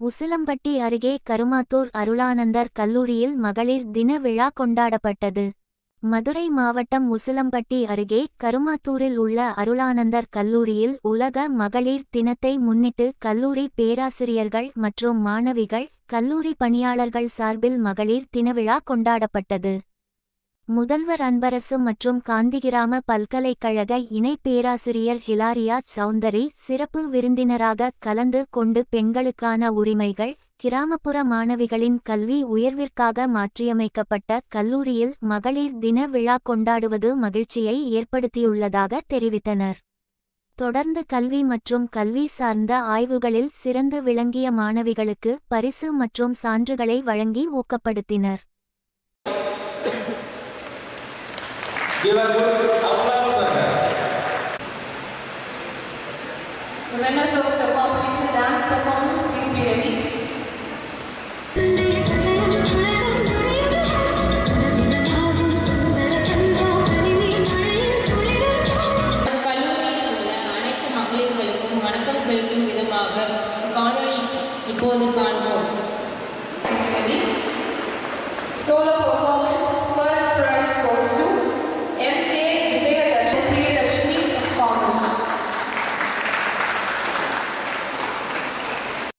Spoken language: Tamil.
உசிலம்பட்டி அருகே கருமாத்தூர் அருளானந்தர் கல்லூரியில் மகளிர் தின விழா கொண்டாடப்பட்டது. மதுரை மாவட்டம் உசிலம்பட்டி அருகே கருமாத்தூரில் உள்ள அருளானந்தர் கல்லூரியில் உலக மகளிர் தினத்தை முன்னிட்டு கல்லூரி பேராசிரியர்கள் மற்றும் மாணவிகள் கல்லூரி பணியாளர்கள் சார்பில் மகளிர் தினவிழா கொண்டாடப்பட்டது. முதல்வர் அன்பரசு மற்றும் காந்திகிராம பல்கலைக்கழக இணை பேராசிரியர் ஹிலாரியா சௌந்தரி சிறப்பு விருந்தினராக கலந்து கொண்டு பெண்களுக்கான உரிமைகள் கிராமப்புற மாணவிகளின் கல்வி உயர்விற்காக மாற்றியமைக்கப்பட்ட கல்லூரியில் மகளிர் தின விழா கொண்டாடுவது மகிழ்ச்சியை ஏற்படுத்தியுள்ளதாக தெரிவித்தனர். தொடர்ந்து கல்வி மற்றும் கல்வி சார்ந்த ஆய்வுகளில் சிறந்து விளங்கிய மாணவிகளுக்கு பரிசு மற்றும் சான்றுகளை வழங்கி ஊக்கப்படுத்தினர். Give a good applause for her. The winners of the competition dance performance, please be ready. இப்போது காண்போம் சோழ